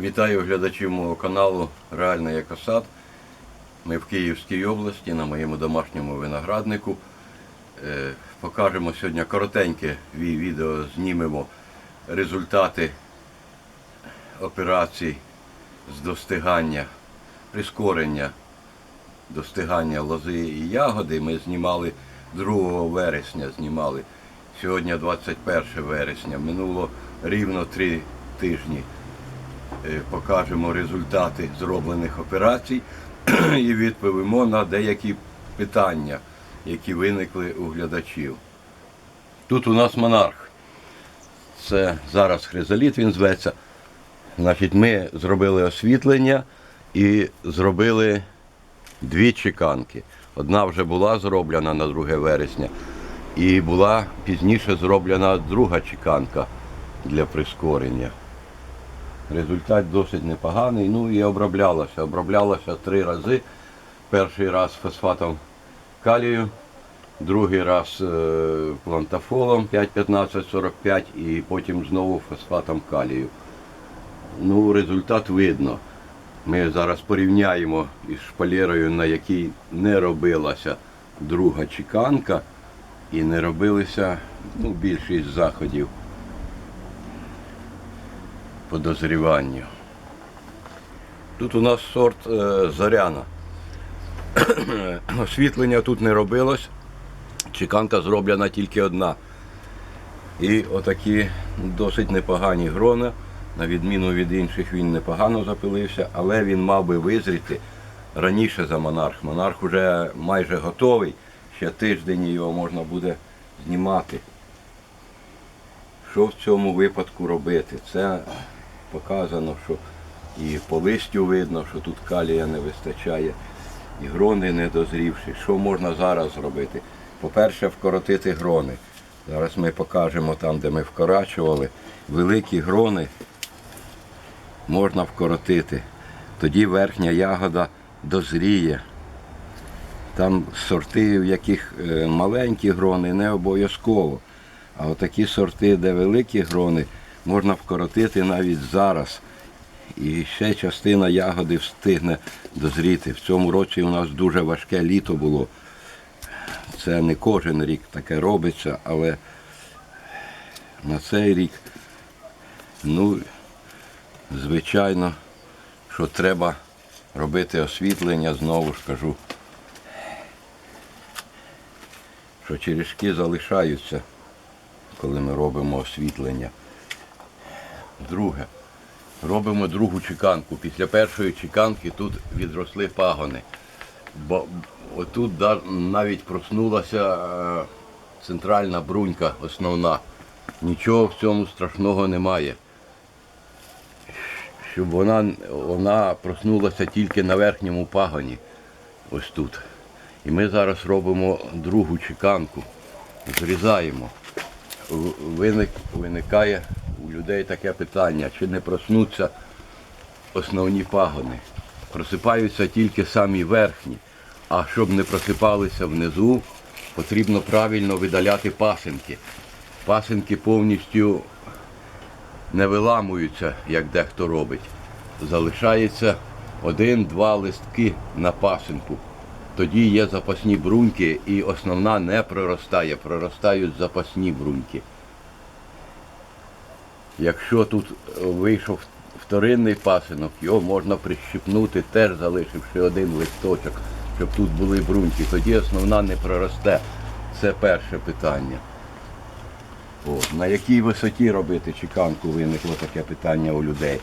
Вітаю глядачів мого каналу Реальний Екосад. Ми в Київській області на моєму домашньому винограднику. Е, Покажемо сьогодні коротеньке відео, знімемо результати операцій з достигання, прискорення достигання лози і ягоди. Ми знімали 2 вересня. Знімали. Сьогодні 21 вересня. Минуло рівно три тижні. Е, Покажемо результати зроблених операцій і відповімо на деякі питання, які виникли у глядачів. Тут у нас монарх. Це зараз хризоліт він зветься. Значить, ми зробили освітлення і зробили дві чеканки. Одна вже була зроблена на 2 вересня, і була пізніше зроблена друга чеканка для прискорення. Результат досить непоганий. Ну і оброблялося. Оброблялося три рази. Перший раз фосфатом калію, другий раз е, плантафолом 5-15-45 і потім знову фосфатом калію. Ну, результат видно. Ми зараз порівняємо із шпалерою, на якій не робилася друга чеканка і не робилися ну, більшість заходів по дозріванню. Тут у нас сорт е, зоряна. Освітлення тут не робилось. Чеканка зроблена тільки одна. І отакі досить непогані грона. На відміну від інших він непогано запилився, але він мав би визріти раніше за монарх. Монарх вже майже готовий. Ще тиждень його можна буде знімати. Що в цьому випадку робити? Це показано, що і по листю видно, що тут калія не вистачає, і грони не дозрівші. Що можна зараз зробити? По-перше, вкоротити грони. Зараз ми покажемо там, де ми вкорачували. Великі грони можна вкоротити. Тоді верхня ягода дозріє. Там сорти, в яких е, маленькі грони, не обов'язково. А отакі сорти, де великі грони, можна вкоротити навіть зараз. І ще частина ягоди встигне дозріти. В цьому році у нас дуже важке літо було. Це не кожен рік таке робиться, але на цей рік, ну, звичайно, що треба робити освітлення, знову ж кажу, що черешки залишаються, коли ми робимо освітлення. Друге, робимо другу чеканку. Після першої чеканки тут відросли пагони. Бо отут навіть проснулася е, центральна брунька основна. Нічого в цьому страшного немає. Щоб вона, вона проснулася тільки на верхньому пагоні. Ось тут. І ми зараз робимо другу чеканку. Зрізаємо. Виник, виникає у людей таке питання, чи не проснуться основні пагони. Просипаються тільки самі верхні. А щоб не просипалися внизу, потрібно правильно видаляти пасинки. Пасинки повністю не виламуються, як дехто робить. Залишається один-два листки на пасинку. Тоді є запасні бруньки і основна не проростає, проростають запасні бруньки. Якщо тут е, вийшов вторинний пасинок, його можна прищипнути, теж залишивши один листочок, щоб тут були бруньки. Тоді основна не проросте. Це перше питання. О, на якій висоті робити чеканку виникло таке питання у людей.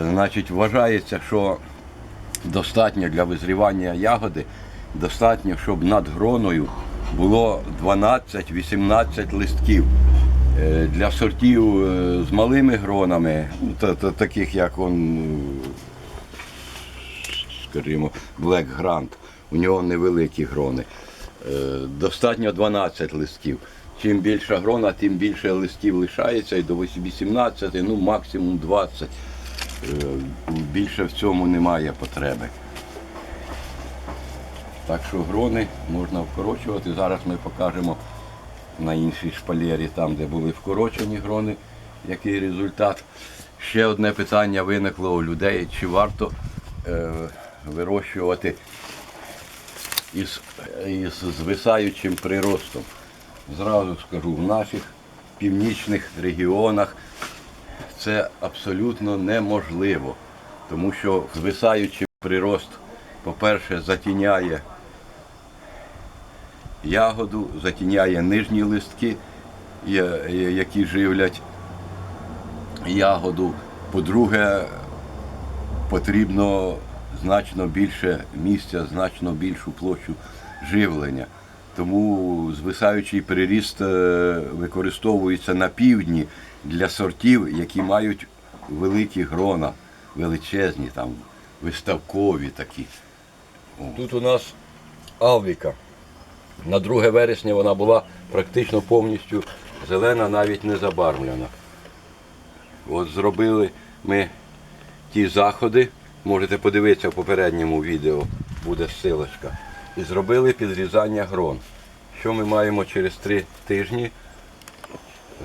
Значить, вважається, що достатньо для визрівання ягоди, достатньо, щоб над гроною було 12-18 листків. Е, Для сортів е, з малими гронами, та- та- таких як он, скажімо, Black Grant, у нього невеликі грони. Е, Достатньо 12 листків. Чим більша грона, тим більше листів лишається і до 18, ну максимум 20. Е, Більше в цьому немає потреби. Так що грони можна вкорочувати. Зараз ми покажемо на іншій шпалері, там, де були вкорочені грони, який результат. ще одне питання виникло у людей, чи варто е, вирощувати із, із звисаючим приростом. Зразу скажу, в наших північних регіонах це абсолютно неможливо, тому що звисаючий прирост, по-перше, затіняє ягоду, затіняє нижні листки, які живлять ягоду. По-друге, потрібно значно більше місця, значно більшу площу живлення. Тому звисаючий приріст е, використовується на півдні для сортів, які мають великі грона, величезні, там, виставкові такі. Тут у нас Алвіка. На 2 вересня вона була практично повністю зелена, навіть не забарвлена. От зробили ми ті заходи, можете подивитися в попередньому відео, буде ссилочка. І зробили підрізання грон. Що ми маємо через три тижні?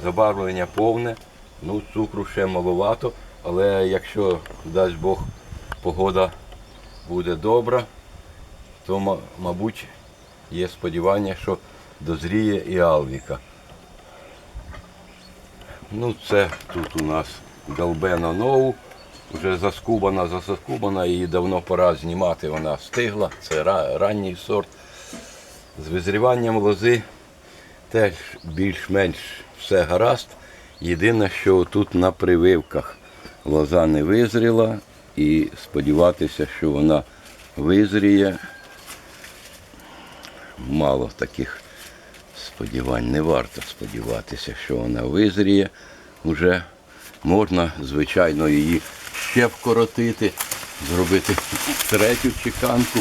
Забарвлення повне, ну цукру ще маловато, але якщо дасть Бог погода буде добра, то, мабуть, є сподівання, що дозріє і Алвіка. Ну, це тут у нас Галбена Ноу. Вже заскубана, заскубана, її давно пора знімати, вона стигла. Це ранній сорт. З визріванням лози теж більш-менш все гаразд. Єдине, що тут на прививках лоза не визріла і сподіватися, що вона визріє. Мало таких сподівань. Не варто сподіватися, що вона визріє. Уже можна, звичайно, її ще вкоротити, зробити третю чеканку.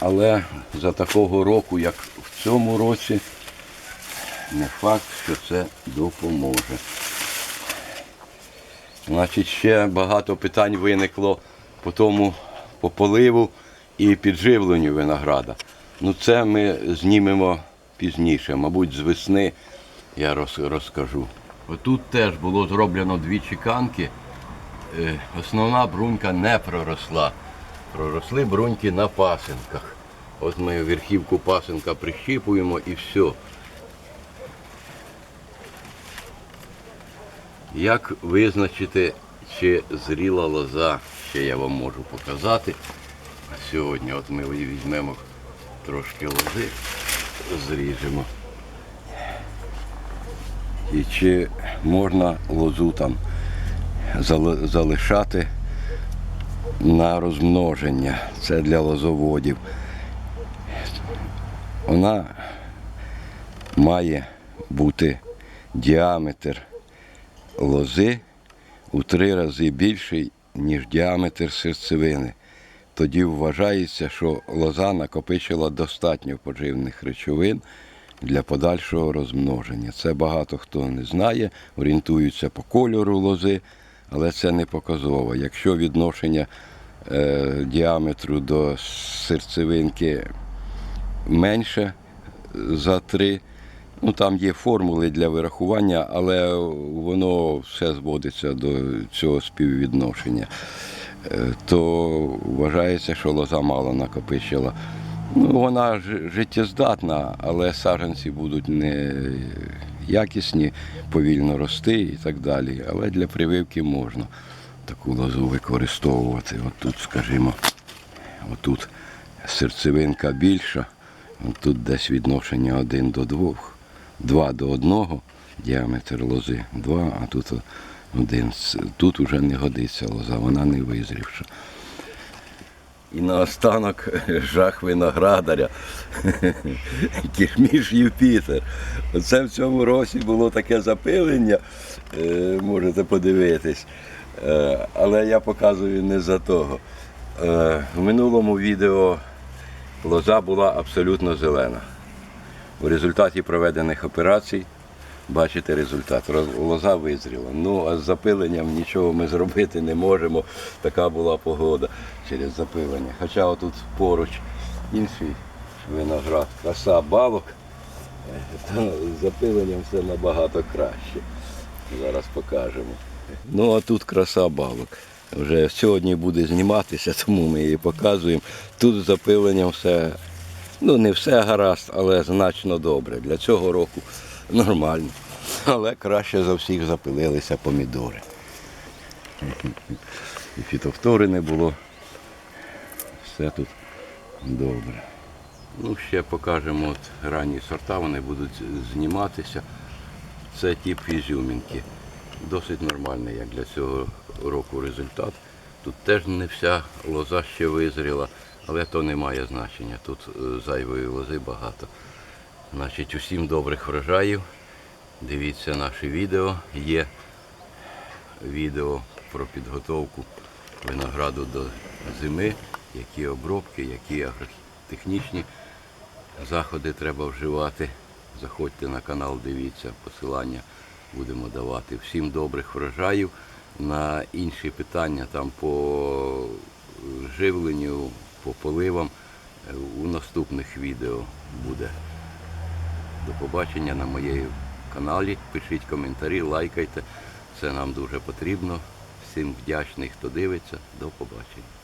Але за такого року, як в цьому році, не факт, що це допоможе. Значить, ще багато питань виникло по тому по поливу і підживленню винограда. Ну це ми знімемо пізніше, мабуть, з весни я роз- розкажу. Отут теж було зроблено дві чеканки. Е, Основна брунька не проросла. Проросли бруньки на пасинках. От ми верхівку пасинка прищіпуємо і все. Як визначити, чи зріла лоза, ще я вам можу показати. Сьогодні от ми візьмемо трошки лози, зріжемо. І чи можна лозу там залишати на розмноження. Це для лозоводів. Вона має бути діаметр лози у три рази більший, ніж діаметр серцевини. Тоді вважається, що лоза накопичила достатньо поживних речовин для подальшого розмноження. Це багато хто не знає, орієнтуються по кольору лози, але це не показово. Якщо відношення е, діаметру до серцевинки менше за 3. Ну, там є формули для вирахування, але воно все зводиться до цього співвідношення. Е, То вважається, що лоза мало накопичила. Ну, вона життєздатна, але саджанці будуть не якісні, повільно рости і так далі. Але для прививки можна таку лозу використовувати. От тут, скажімо, отут серцевинка більша, тут десь відношення 1 до 2, 2 до 1 діаметр лози, 2, а тут один. Тут вже не годиться лоза, вона не визрівша. І наостанок жах виноградаря. Кішміш Юпітер. Оце в цьому році було таке запилення, е, можете подивитись. Е, Але я показую не за того. Е, В минулому відео лоза була абсолютно зелена. У результаті проведених операцій бачите результат. Лоза визріла. Ну, а з запиленням нічого ми зробити не можемо. Така була погода через запилення. Хоча отут поруч інший виноград, краса балок, е, то з запиленням все набагато краще. Зараз покажемо. Ну а тут краса балок. Вже сьогодні буде зніматися, тому ми її показуємо. Тут з запиленням все, ну не все гаразд, але значно добре. Для цього року нормально. Але краще за всіх запилилися помідори. І фітофтори не було. Все тут добре. Ну, ще покажемо от ранні сорта, вони будуть зніматися. Це тип ізюмінки. Досить нормальний, як для цього року результат. Тут теж не вся лоза ще визріла, але то не має значення. Тут е, зайвої лози багато. Значить, усім добрих врожаїв. Дивіться наші відео. Є відео про підготовку винограду до зими, які обробки, які агротехнічні заходи треба вживати. Заходьте на канал, дивіться, посилання будемо давати. Всім добрих врожаїв. На інші питання там по живленню, по поливам у наступних відео буде. До побачення на моєму каналі. Пишіть коментарі, лайкайте. Це нам дуже потрібно. Всім вдячний, хто дивиться. До побачення.